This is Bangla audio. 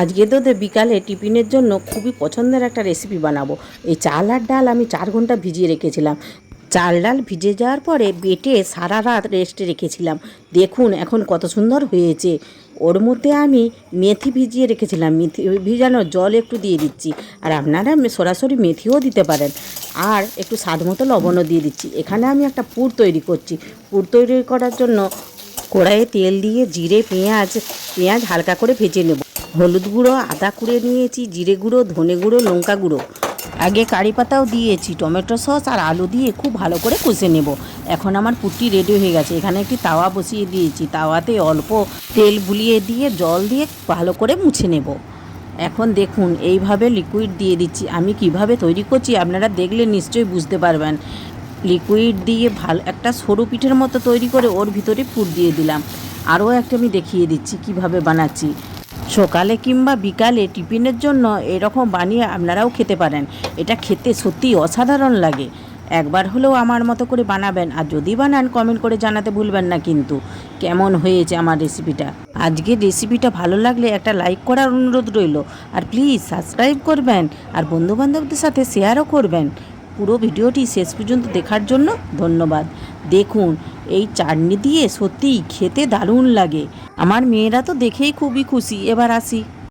আজকে তো বিকালে টিফিনের জন্য খুবই পছন্দের একটা রেসিপি বানাবো। এই চাল আর ডাল আমি চার ঘণ্টা ভিজিয়ে রেখেছিলাম। চাল ডাল ভিজে যাওয়ার পরে বেটে সারা রাত রেস্টে রেখেছিলাম। দেখুন এখন কত সুন্দর হয়েছে। ওর মধ্যে আমি মেথি ভিজিয়ে রেখেছিলাম। মেথি ভিজানো জল একটু দিয়ে দিচ্ছি। আর আপনারা সরাসরি মেথিও দিতে পারেন। আর একটু স্বাদ মতো লবণও দিয়ে দিচ্ছি। এখানে আমি একটা পুর তৈরি করছি। পুর তৈরি করার জন্য কড়াইয়ে তেল দিয়ে জিরে, পেঁয়াজ পেঁয়াজ হালকা করে ভেজে নেব। হলুদ গুঁড়ো, আদা কুড়ে নিয়েছি, জিরে গুঁড়ো, ধনে গুঁড়ো, লঙ্কা গুঁড়ো। আগে কারি পাতাও দিয়েছি, টমেটো সস আর আলু দিয়ে খুব ভালো করে কষে নেব। এখন আমার পুট্টি রেডি হয়ে গেছে। এখানে একটি তাওয়া বসিয়ে দিয়েছি। তাওয়াতে অল্প তেল বুলিয়ে দিয়ে, জল দিয়ে ভালো করে মুছে নেব। এখন দেখুন, এইভাবে লিকুইড দিয়ে দিচ্ছি। আমি কীভাবে তৈরি করছি আপনারা দেখলে নিশ্চয়ই বুঝতে পারবেন। লিকুইড দিয়ে ভালো একটা সরু পিঠের মতো তৈরি করে ওর ভিতরে পুর দিয়ে দিলাম। আরও একটা আমি দেখিয়ে দিচ্ছি কীভাবে বানাচ্ছি। সকালে কিংবা বিকালে টিফিনের জন্য এরকম বানিয়ে আপনারাও খেতে পারেন। এটা খেতে সত্যিই অসাধারণ লাগে। একবার হলেও আমার মতো করে বানাবেন আর যদি বানান কমেন্ট করে জানাতে ভুলবেন না কিন্তু। কেমন হয়েছে আমার রেসিপিটা আজকের রেসিপিটা ভালো লাগলে একটা লাইক করার অনুরোধ রইল। আর প্লিজ সাবস্ক্রাইব করবেন আর বন্ধুবান্ধবদের সাথে শেয়ারও করবেন। পুরো ভিডিওটি শেষ পর্যন্ত দেখার জন্য ধন্যবাদ। দেখুন, এই চাটনি দিয়ে সত্যিই খেতে দারুণ লাগে। আমার মেয়েরা তো দেখেই খুবই খুশি। এবার আসি।